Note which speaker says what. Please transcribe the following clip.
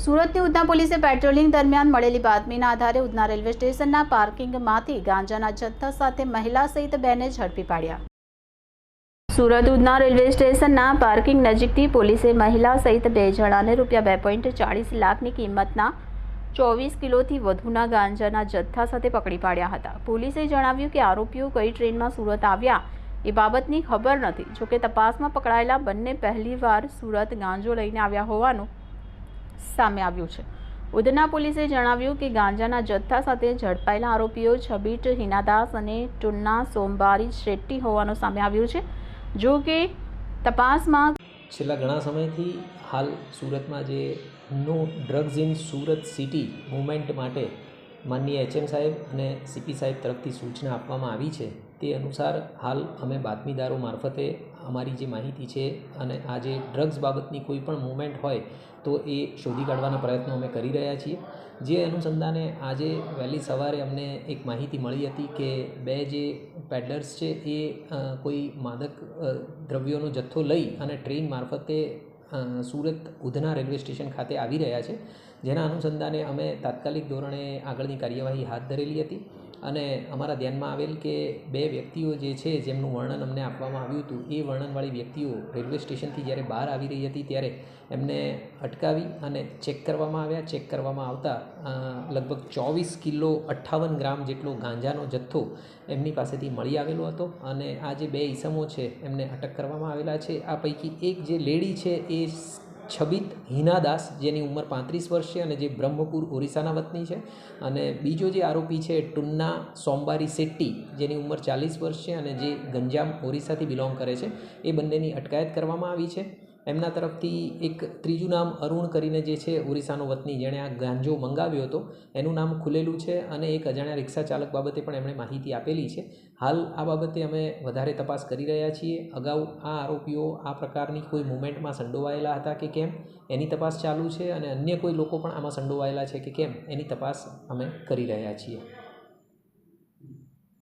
Speaker 1: સુરતની ઉધના પોલીસે પેટ્રોલિંગ દરમિયાન મળેલી બાતમીના આધારે ઉધના રેલવે સ્ટેશનના પાર્કિંગમાંથી ગાંજાના જથ્થા સાથે મહિલા સહિત બેને ઝડપી પાડ્યા. સુરત ઉધના રેલવે સ્ટેશનના પાર્કિંગ નજીકથી પોલીસે મહિલા સહિત બે જણાને રૂપિયા બે પોઈન્ટ ચાળીસ લાખની કિંમતના ચોવીસ કિલોથી વધુના ગાંજાના જથ્થા સાથે પકડી પાડ્યા હતા. પોલીસે જણાવ્યું કે આરોપીઓ કઈ ટ્રેનમાં સુરત આવ્યા એ બાબતની ખબર નથી. જોકે તપાસમાં પકડાયેલા બંને પહેલીવાર સુરત ગાંજો લઈને આવ્યા હોવાનું સામે આવ્યું છે. ઉધના પોલીસે જણાવ્યું કે ગાંજાના જથ્થા સાથે ઝડપાયેલા આરોપીઓ છબીટ, હિનાદાસ અને ટુન્ના સોમબારી શેટ્ટી હોવાનું સામે આવ્યું છે. જો કે તપાસમાં
Speaker 2: છેલ્લા ઘણા સમયથી હાલ સુરતમાં જે નો drugs in Surat city movement માટે માનનીય એચએમ સાહેબ અને સીપી સાહેબ તરફથી સૂચના આપવામાં આવી છે તે અનુસાર હાલ અમે બાતમીદારો મારફતે અમારી જે માહિતી છે અને આ જે ડ્રગ્સ બાબતની કોઈ પણ મુવમેન્ટ હોય તો એ શોધી કાઢવાના પ્રયત્નો અમે કરી રહ્યા છીએ. જે અનુસંધાને આજે વહેલી સવારે અમને એક માહિતી મળી હતી કે બે જે પેડલર્સ છે એ કોઈ માદક દ્રવ્યોનો જથ્થો લઈ અને ટ્રેન મારફતે સુરત ઉધના રેલવે સ્ટેશન ખાતે આવી રહ્યા છે. જેના અનુસંધાને અમે તાત્કાલિક ધોરણે આગળની કાર્યવાહી હાથ ધરેલી હતી. અને અમારા ધ્યાનમાં આવેલ કે બે વ્યક્તિઓ જે છે, જેમનું વર્ણન અમને આપવામાં આવ્યું હતું, એ વર્ણનવાળી વ્યક્તિઓ રેલવે સ્ટેશનથી જ્યારે બહાર આવી રહી હતી, ત્યારે એમને અટકાવી અને ચેક કરવામાં આવ્યા. ચેક કરવામાં આવતા લગભગ ચોવીસ કિલો અઠ્ઠાવન ગ્રામ જેટલો ગાંજાનો જથ્થો એમની પાસેથી મળી આવેલો હતો અને આ જે બે ઈસમો છે, એમને અટક કરવામાં આવેલા છે. આ પૈકી એક જે લેડી છે, એ છબિત હિનાદાસ, જેની ઉંમર પાંત્રીસ વર્ષ છે અને જે બ્રહ્મપુર, ઓરિસ્સાના વતની છે. અને બીજો જે આરોપી છે, ટુન્ના સોમબારી શેટ્ટી, જેની ઉંમર ચાલીસ વર્ષ છે અને જે ગંજામ, ઓરિસ્સાથી બિલોંગ કરે છે, એ બંનેની અટકાયત કરવામાં આવી છે. એમના તરફથી એક ત્રીજું નામ અરુણ કરીને જે છે ઓરિસ્સાનો વતની, જેણે આ ગાંજો મંગાવ્યો હતો. એનું નામ ખુલેલું છે અને એક અજાણ્યા રિક્ષા ચાલક બાબતે પણ એમણે માહિતી આપેલી છે. હાલ આ બાબતે અમે વધારે તપાસ કરી રહ્યા છીએ. અગાઉ આ આરોપીઓ આ પ્રકારની કોઈ મુવમેન્ટમાં સંડોવાયેલા હતા કે કેમ? એની તપાસ ચાલુ છે અને અન્ય કોઈ લોકો પણ આમાં સંડોવાયેલા છે કે કેમ? એની તપાસ અમે કરી રહ્યા છીએ.